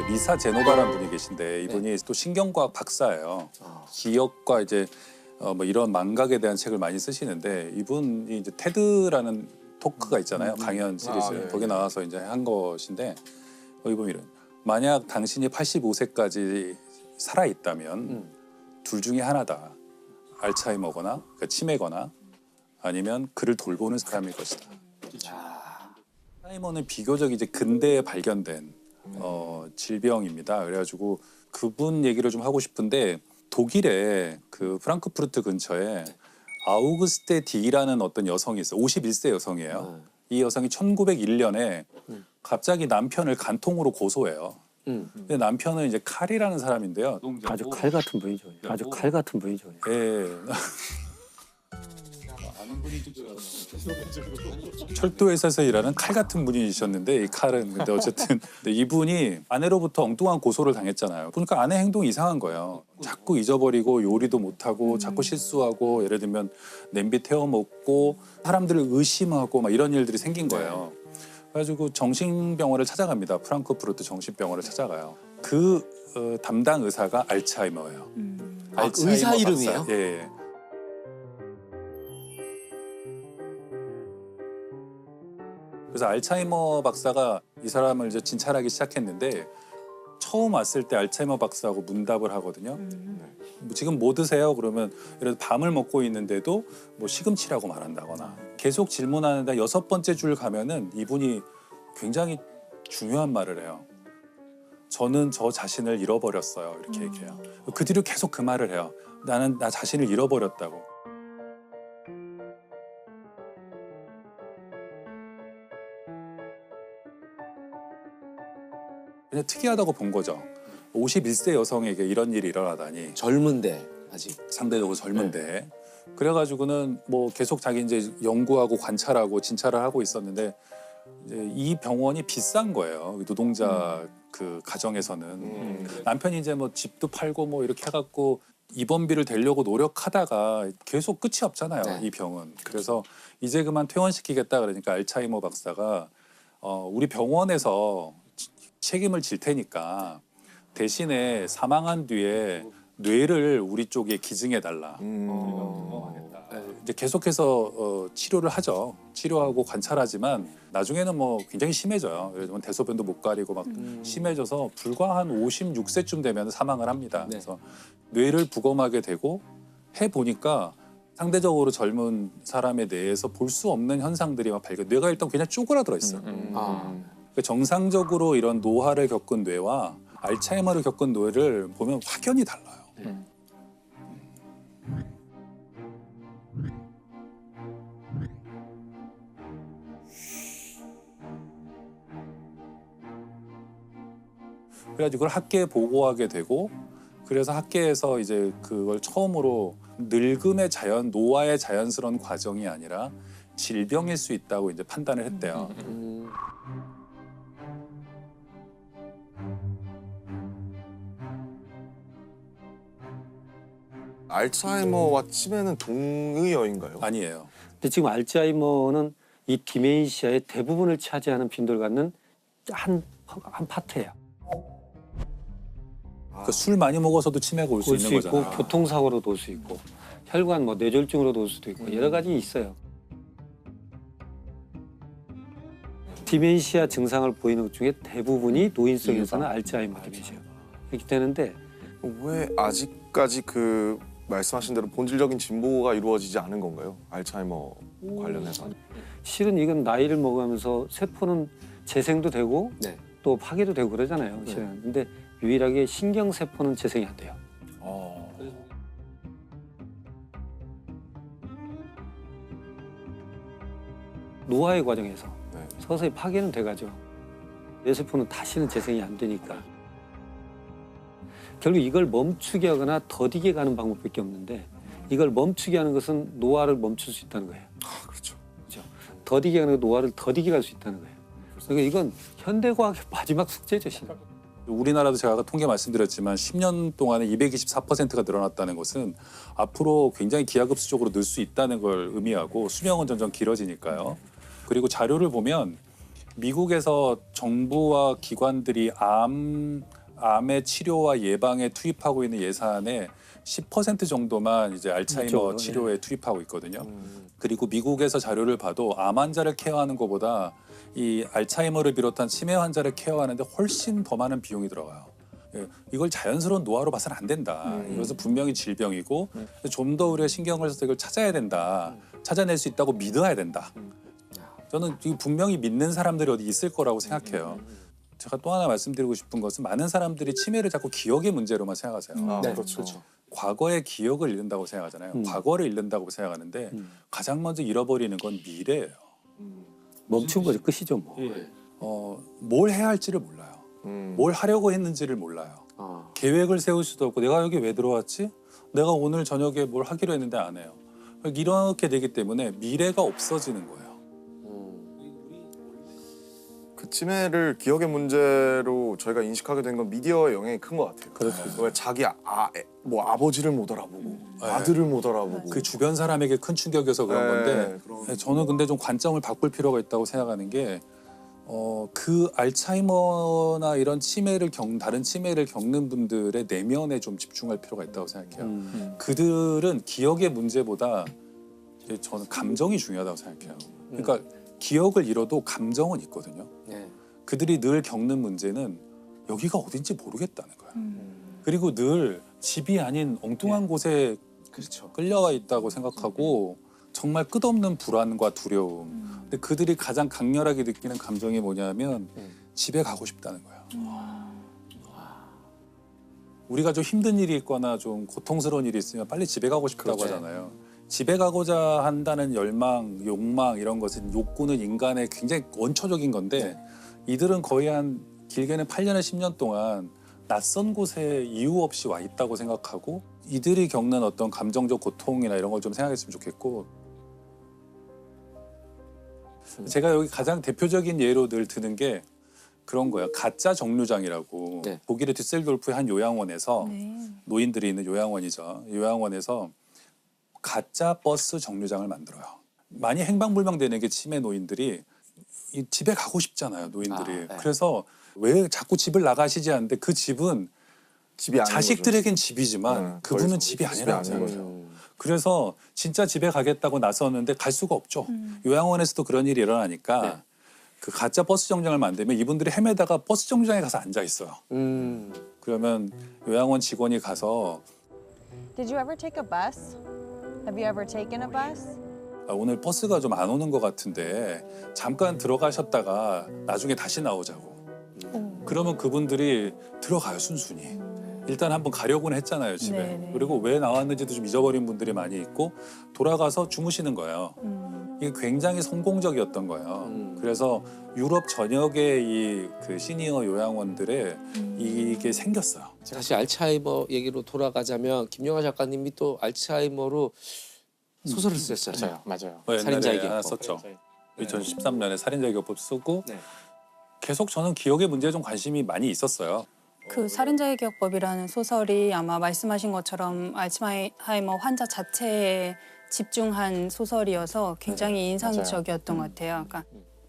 그 리사 제노바라는 분이 계신데 이분이 또 신경과학 박사예요. 기억과 이제 어, 뭐 이런 망각에 대한 책을 많이 쓰시는데 이분이 이제 테드라는 토크가 있잖아요. 강연 시리즈 아, 네. 거기 나와서 이제 한 것인데 거기 보면 이런 만약 당신이 85세까지 살아 있다면 둘 중에 하나다. 알츠하이머거나 그러니까 치매거나 아니면 그를 돌보는 사람일 것이다. 알츠하이머는 비교적 이제 근대에 발견된 어, 질병입니다. 그래가지고 그분 얘기를 좀 하고 싶은데 독일의 그 프랑크푸르트 근처에 아우그스테 디라는 어떤 여성이 있어요. 51세 여성이에요. 이 여성이 1901년에 갑자기 남편을 간통으로 고소해요. 음. 근데 남편은 이제 칼이라는 사람인데요. 아주 칼 같은 분이죠. 아주 칼 같은 분이죠. 예. 철도 회사에서 일하는 칼 같은 분이셨는데 이 칼은 근데 어쨌든 근데 이분이 아내로부터 엉뚱한 고소를 당했잖아요. 그러니까 아내 행동이 이상한 거예요. 자꾸 잊어버리고 요리도 못하고 자꾸 실수하고 예를 들면 냄비 태워 먹고 사람들을 의심하고 막 이런 일들이 생긴 거예요. 그래가지고 정신병원을 찾아갑니다. 프랑크푸르트 정신병원을 찾아가요. 그 어, 담당 의사가 알츠하이머예요. 아, 알츠하이머 의사 박사. 이름이에요? 예, 예. 그래서 알츠하이머 박사가 이 사람을 이제 진찰하기 시작했는데 처음 왔을 때 알츠하이머 박사하고 문답을 하거든요. 뭐 지금 뭐 드세요? 그러면 예를 들어 밤을 먹고 있는데도 뭐 시금치라고 말한다거나 계속 질문하는데 여섯 번째 줄 가면은 이분이 굉장히 중요한 말을 해요. 저는 저 자신을 잃어버렸어요. 이렇게 얘기해요. 그 뒤로 계속 그 말을 해요. 나는 나 자신을 잃어버렸다고. 그냥 특이하다고 본 거죠. 51세 여성에게 이런 일이 일어나다니. 젊은데 아직. 상대적으로 젊은데. 그래가지고는 뭐 계속 자기 이제 연구하고 관찰하고 진찰을 하고 있었는데 이제 이 병원이 비싼 거예요. 그 노동자 그 가정에서는. 남편이 이제 뭐 집도 팔고 뭐 이렇게 해갖고 입원비를 대려고 노력하다가 계속 끝이 없잖아요 네. 이 병은. 그래서 이제 그만 퇴원시키겠다 그러니까 알츠하이머 박사가 어, 우리 병원에서 치- 책임을 질 테니까 대신에 사망한 뒤에 뇌를 우리 쪽에 기증해 달라. 이제 계속해서 어, 치료를 하죠. 치료하고 관찰하지만 나중에는 뭐 굉장히 심해져요. 예를 들면 대소변도 못 가리고 막 심해져서 불과 한 56세쯤 되면 사망을 합니다. 네. 그래서 뇌를 부검하게 되고 해 보니까 상대적으로 젊은 사람에 대해서 볼 수 없는 현상들이 막 발견. 뇌가 일단 그냥 쪼그라들어 있어요. 아. 그러니까 정상적으로 이런 노화를 겪은 뇌와 알츠하이머를 겪은 뇌를 보면 확연히 달라요. 그래가지고 그걸 학계에 보고하게 되고 그래서 학계에서 이제 그걸 처음으로 늙음의 자연, 노화의 자연스러운 과정이 아니라 질병일 수 있다고 이제 판단을 했대요. 음. 알츠하이머와 치매는 동의어인가요? 아니에요. 근데 지금 알츠하이머는 이 디멘시아의 대부분을 차지하는 빈도를 갖는 한, 한 파트예요. 그러니까 술 많이 먹어서도 치매가 올 수올 있는 수 있고 거잖아. 교통 사고로도 올 수 있고 혈관 뭐 뇌졸중으로도 올 수도 있고 여러 가지 있어요. 디멘시아 증상을 보이는 것 중에 대부분이 노인성에서는 알츠하이머 디멘시아 이렇게 되는데 왜 아직까지 그 말씀하신 대로 본질적인 진보가 이루어지지 않은 건가요? 알츠하이머 관련해서. 실은 이건 나이를 먹으면서 세포는 재생도 되고 네. 또 파괴도 되고 그러잖아요. 실은. 근데 유일하게 신경 세포는 재생이 안 돼요. 어. 노화의 과정에서 네. 서서히 파괴는 돼가죠. 뇌 세포는 다시는 재생이 안 되니까. 결국 이걸 멈추게 하거나 더디게 가는 방법밖에 없는데 이걸 멈추게 하는 것은 노화를 멈출 수 있다는 거예요. 아, 그렇죠. 더디게 하는 건 노화를 더디게 갈 수 있다는 거예요. 그러니까 이건 현대과학의 마지막 숙제죠, 신. 우리나라도 제가 아까 통계 말씀드렸지만 10년 동안에 224%가 늘어났다는 것은 앞으로 굉장히 기하급수적으로 늘 수 있다는 걸 의미하고 수명은 점점 길어지니까요. 그리고 자료를 보면 미국에서 정부와 기관들이 암 암의 치료와 예방에 투입하고 있는 예산의 10% 정도만 이제 알츠하이머 이쪽으로, 치료에 투입하고 있거든요. 음. 그리고 미국에서 자료를 봐도 암 환자를 케어하는 것보다 이 알츠하이머를 비롯한 치매 환자를 케어하는데 훨씬 더 많은 비용이 들어가요. 예, 이걸 자연스러운 노화로 봐서는 안 된다. 이것은 분명히 질병이고 좀더 우리가 신경을 써서 이걸 찾아야 된다. 찾아낼 수 있다고 믿어야 된다. 저는 이 분명히 믿는 사람들이 어디 있을 거라고 생각해요. 제가 또 하나 말씀드리고 싶은 것은 많은 사람들이 치매를 자꾸 기억의 문제로만 생각하세요. 아, 네, 그렇죠. 그렇죠. 과거의 기억을 잃는다고 생각하잖아요. 음. 과거를 잃는다고 생각하는데 음. 가장 먼저 잃어버리는 건 미래예요. 멈춘 거죠 끝이죠 뭐. 어, 뭘 해야 할지를 몰라요. 음. 뭘 하려고 했는지를 몰라요. 아. 계획을 세울 수도 없고 내가 여기 왜 들어왔지? 내가 오늘 저녁에 뭘 하기로 했는데 안 해요. 이렇게 되기 때문에 미래가 없어지는 거예요. 그 치매를 기억의 문제로 저희가 인식하게 된 건 미디어의 영향이 큰 것 같아요. 그렇죠. 왜 자기 아, 애- 뭐 아버지를 못 알아보고 네. 아들을 못 알아보고 그 주변 사람에게 큰 충격이어서 그런 네, 건데 그런- 네, 저는 근데 좀 관점을 바꿀 필요가 있다고 생각하는 게 어, 그 알츠하이머나 이런 치매를 겪 다른 치매를 겪는 분들의 내면에 좀 집중할 필요가 있다고 생각해요. 음. 그들은 기억의 문제보다 이제 저는 감정이 중요하다고 생각해요. 그러니까 기억을 잃어도 감정은 있거든요. 네. 그들이 늘 겪는 문제는 여기가 어딘지 모르겠다는 거예요. 그리고 늘 집이 아닌 엉뚱한 곳에 그렇죠. 끌려와 있다고 생각하고 정말 끝없는 불안과 두려움. 근데 그들이 가장 강렬하게 느끼는 감정이 뭐냐면 음. 집에 가고 싶다는 거예요. 우리가 좀 힘든 일이 있거나 좀 고통스러운 일이 있으면 빨리 집에 가고 싶다고 그렇죠. 하잖아요. 집에 가고자 한다는 열망, 욕망 이런 것은 욕구는 인간의 굉장히 원초적인 건데 이들은 거의 한 길게는 8년에 10년 동안 낯선 곳에 이유 없이 와 있다고 생각하고 이들이 겪는 어떤 감정적 고통이나 이런 걸 좀 생각했으면 좋겠고 제가 여기 가장 대표적인 예로 늘 드는 게 그런 거예요. 가짜 정류장이라고 네. 독일의 düsseldorf의 한 요양원에서 네. 노인들이 있는 요양원이죠. 요양원에서 가짜 버스 정류장을 만들어요. 많이 행방불명되는 게 치매 노인들이 이 집에 가고 싶잖아요, 노인들이. 아, 네. 그래서 왜 자꾸 집을 나가시지 않는데 그 집은 집이 자식들에겐 집이지만 네, 더 그분은 집이 집이 아닌 생각해요. 거죠. 그래서 진짜 집에 가겠다고 나섰는데 갈 수가 없죠. 음. 요양원에서도 그런 일이 일어나니까 네. 그 가짜 버스 정류장을 만들면 이분들이 헤매다가 버스 정류장에 가서 앉아 있어요. 음. 그러면 요양원 직원이 가서 Did you ever take a bus? Have you ever taken a bus? 아, 오늘 버스가 좀 안 오는 것 같은데 잠깐 들어가셨다가 나중에 다시 나오자고. 그러면 그분들이 들어가요 순순히. 일단 한번 가려고는 했잖아요 집에. 네네. 그리고 왜 나왔는지도 좀 잊어버린 분들이 많이 있고 돌아가서 주무시는 거예요. 음. 이게 굉장히 성공적이었던 거예요. 음. 그래서 유럽 전역의 이그 시니어 요양원들에 이게 생겼어요. 다시 알츠하이머 얘기로 돌아가자면 김영하 작가님이 또 알츠하이머로 소설을 쓰셨잖아요. 맞아요. 어, 살인자의 옛날에 하나 기억법. 썼죠. 2013년에 살인자 기억법 쓰고 네. 계속 저는 기억의 문제에 좀 관심이 많이 있었어요. 그 살인자의 기억법이라는 소설이 아마 말씀하신 것처럼 알츠하이머 환자 자체에 집중한 소설이어서 굉장히 인상적이었던 것 같아요. 그러니까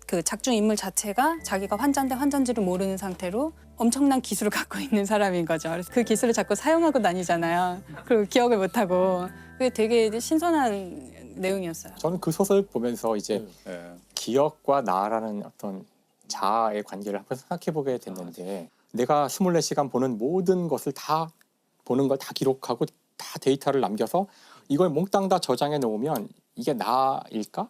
그 작중 인물 자체가 자기가 환자인데 환자인지를 모르는 상태로 엄청난 기술을 갖고 있는 사람인 거죠. 그래서 그 기술을 자꾸 사용하고 다니잖아요. 그리고 기억을 못 하고 그게 되게 신선한 내용이었어요. 저는 그 소설 보면서 이제 예. 기억과 나라는 어떤 자아의 관계를 한번 생각해 보게 됐는데 내가 24시간 보는 모든 것을 다 보는 걸 다 기록하고 다 데이터를 남겨서 이걸 몽땅 다 저장해 놓으면 이게 나일까?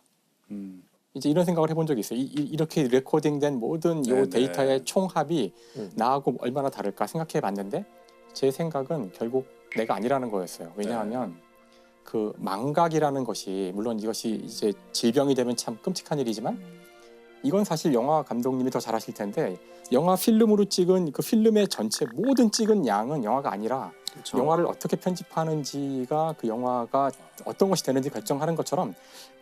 음. 이제 이런 생각을 해본 적이 있어요. 이, 렇게 레코딩된 모든 요 네네. 데이터의 총합이 음. 나하고 얼마나 다를까 생각해 봤는데 제 생각은 결국 내가 아니라는 거였어요. 왜냐하면 그 망각이라는 것이 물론 이것이 이제 질병이 되면 참 끔찍한 일이지만 이건 사실 영화 감독님이 더 잘하실 텐데 영화 필름으로 찍은 그 필름의 전체 모든 찍은 양은 영화가 아니라 그렇죠. 영화를 어떻게 편집하는지가 그 영화가 어떤 것이 되는지 결정하는 것처럼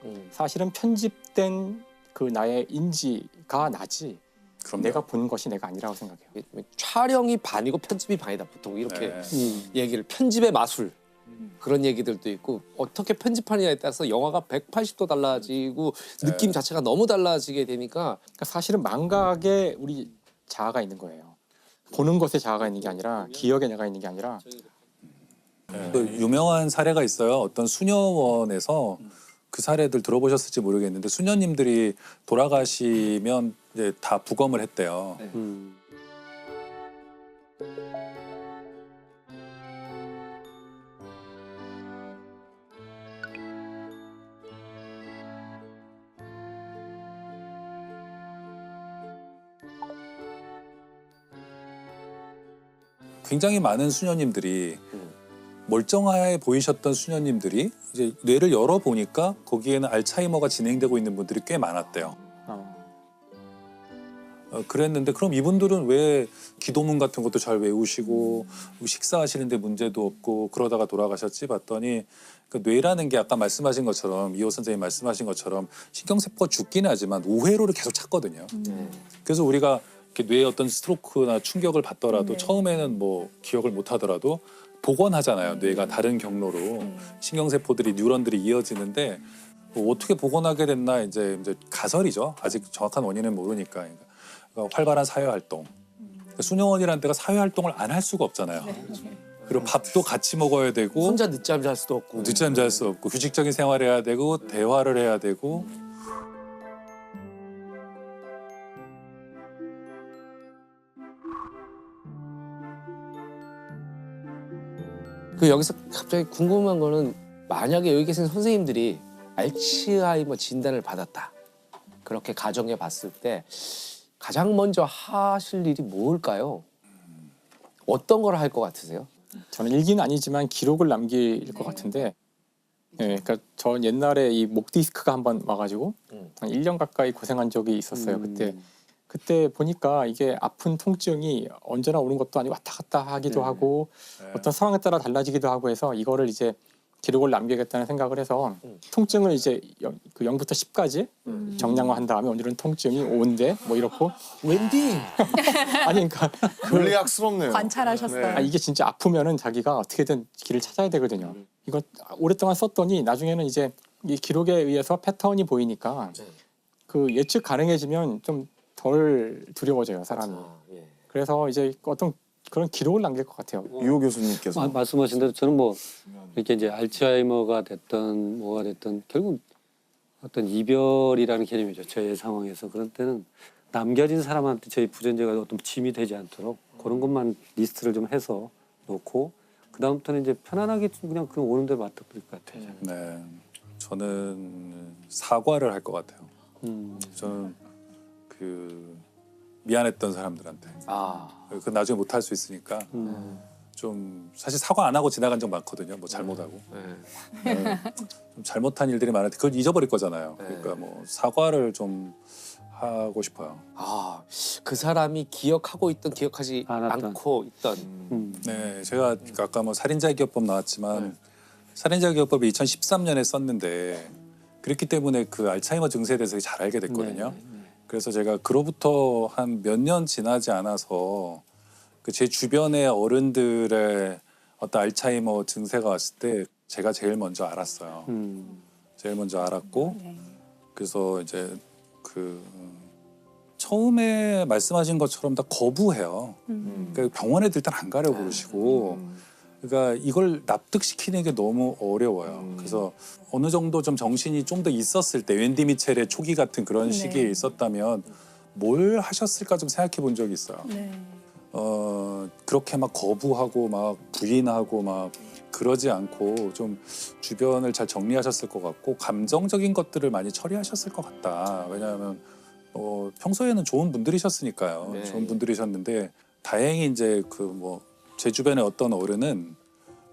음. 사실은 편집된 그 나의 인지가 나지 그럼 내가 본 것이 내가 아니라고 생각해요. 촬영이 반이고 편집이 반이다 보통 이렇게 네. 얘기를 편집의 마술 그런 얘기들도 있고 어떻게 편집하느냐에 따라서 영화가 180도 달라지고 느낌 자체가 너무 달라지게 되니까 그러니까 사실은 망각에 우리 자아가 있는 거예요. 보는 것에 자아가 있는 게 아니라 기억에 내가 있는 게 아니라 그 유명한 사례가 있어요. 어떤 수녀원에서 그 사례들 들어보셨을지 모르겠는데 수녀님들이 돌아가시면 이제 다 부검을 했대요. 음. 굉장히 많은 수녀님들이 멀쩡해 보이셨던 수녀님들이 이제 뇌를 열어 보니까 거기에는 알츠하이머가 진행되고 있는 분들이 꽤 많았대요. 어, 어, 그랬는데 그럼 이분들은 왜 기도문 같은 것도 잘 외우시고 식사하시는데 문제도 없고 그러다가 돌아가셨지 봤더니 그 뇌라는 게 아까 말씀하신 것처럼 이호 선생님 말씀하신 것처럼 신경세포가 죽기는 하지만 우회로를 계속 찾거든요. 그래서 우리가 뇌에 어떤 스트로크나 충격을 받더라도 네. 처음에는 뭐 기억을 못 하더라도 복원하잖아요. 뇌가 다른 경로로 신경세포들이 뉴런들이 이어지는데 뭐 어떻게 복원하게 됐나 이제 이제 가설이죠. 아직 정확한 원인은 모르니까. 그러니까 활발한 사회 활동. 그러니까 수녀원이라는 데가 사회 활동을 안 할 수가 없잖아요. 그리고 밥도 같이 먹어야 되고 혼자 늦잠 잘 수도 없고 늦잠 잘 수 없고 휴식적인 생활을 해야 되고 대화를 해야 되고 그 여기서 갑자기 궁금한 거는 만약에 여기 계신 선생님들이 알츠하이머 진단을 받았다 그렇게 가정해 봤을 때 가장 먼저 하실 일이 뭘까요? 어떤 걸 할 것 같으세요? 저는 일기는 아니지만 기록을 남길 것 같은데 예, 그러니까 저 옛날에 이 목 디스크가 한 번 와가지고 음. 한 1년 가까이 고생한 적이 있었어요. 음. 그때 그때 보니까 이게 아픈 통증이 언제나 오는 것도 아니고 왔다 갔다 하기도 네. 하고 네. 어떤 상황에 따라 달라지기도 하고 해서 이거를 이제 기록을 남기겠다는 생각을 해서 음. 통증을 이제 영, 그 0부터 10까지 정량화한 다음에 오늘은 통증이 5인데 뭐 이렇고 웬디 아니 그러니까 물리학스럽네요. 관찰하셨어요. 아, 이게 진짜 아프면은 자기가 어떻게든 길을 찾아야 되거든요. 이거 오랫동안 썼더니 나중에는 이제 이 기록에 의해서 패턴이 보이니까 네. 그 예측 가능해지면 좀 덜 두려워져요 사람이. 아, 예. 그래서 이제 어떤 그런 기록을 남길 것 같아요. 유호 교수님께서 마- 말씀하신 대로 저는 뭐 이렇게 이제 알츠하이머가 됐던 뭐가 됐던 결국 어떤 이별이라는 개념이죠. 저의 상황에서 그런 때는 남겨진 사람한테 저희 부전제가 어떤 짐이 되지 않도록 그런 것만 리스트를 좀 해서 놓고 그 다음부터는 이제 편안하게 좀 그냥 그 오는 대로 맡아버릴 것 같아요. 저는. 네. 저는 사과를 할 것 같아요. 음. 저는 그 미안했던 사람들한테 아 그 나중에 못 할 수 있으니까 음. 좀 사실 사과 안 하고 지나간 적 많거든요. 뭐 잘못하고 네. 네. 좀 잘못한 일들이 많은데 그걸 잊어버릴 거잖아요. 네. 그러니까 뭐 사과를 좀 하고 싶어요. 아, 그 사람이 기억하고 있던 기억하지 않았던. 않고 있던 음. 네, 제가 아까 뭐 살인자 기업법 나왔지만 네. 살인자 기업법이 2013년에 썼는데 그렇기 때문에 그 알츠하이머 증세에 대해서 잘 알게 됐거든요. 그래서 제가 그로부터 한 몇 년 지나지 않아서 그 제 주변의 어른들의 어떤 알츠하이머 증세가 왔을 때 제가 제일 먼저 알았어요. 음. 제일 먼저 알았고 그래서 이제 그 처음에 말씀하신 것처럼 다 거부해요. 그러니까 병원에 일단 안 가려고 그러시고 그러니까 이걸 납득시키는 게 너무 어려워요. 그래서 어느 정도 좀 정신이 좀 더 있었을 때 웬디 미첼의 초기 같은 그런 네. 시기에 있었다면 뭘 하셨을까 좀 생각해 본 적이 있어요. 네. 어 그렇게 막 거부하고 막 부인하고 막 그러지 않고 좀 주변을 잘 정리하셨을 것 같고 감정적인 것들을 많이 처리하셨을 것 같다. 왜냐하면 어 평소에는 좋은 분들이셨으니까요. 네. 좋은 분들이셨는데 다행히 이제 그 뭐 제 주변의 어떤 어른은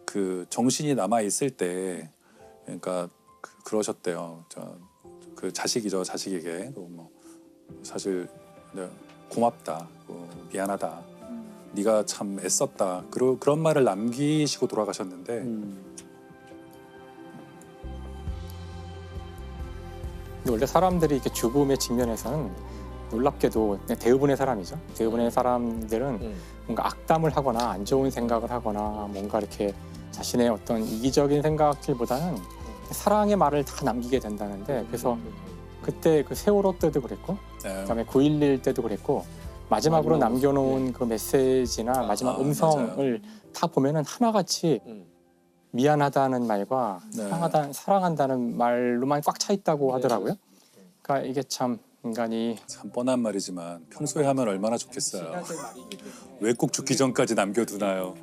그 정신이 남아 있을 때 그러니까 그, 그러셨대요. 저그 자식이죠 자식에게 그뭐 사실 네, 고맙다, 어, 미안하다. 네가 참 애썼다. 그러, 그런 말을 남기시고 돌아가셨는데 음. 근데 원래 사람들이 이렇게 죽음의 직면에서는 놀랍게도 대부분의 사람이죠. 대부분의 사람들은 음. 뭔가 악담을 하거나 안 좋은 생각을 하거나 뭔가 이렇게 자신의 어떤 이기적인 생각들보다는 사랑의 말을 다 남기게 된다는데 그래서 그때 그 세월호 때도 그랬고 네. 그다음에 9.11 때도 그랬고 마지막으로 마지막 남겨놓은 그 메시지나 마지막 아, 음성을 다 보면은 하나같이 음. 미안하다는 말과 네. 사랑하다, 사랑한다는 말로만 꽉 차 있다고 하더라고요. 그러니까 이게 참 인간이 참 뻔한 말이지만 평소에 하면 얼마나 좋겠어요. 왜 꼭 죽기 전까지 남겨두나요?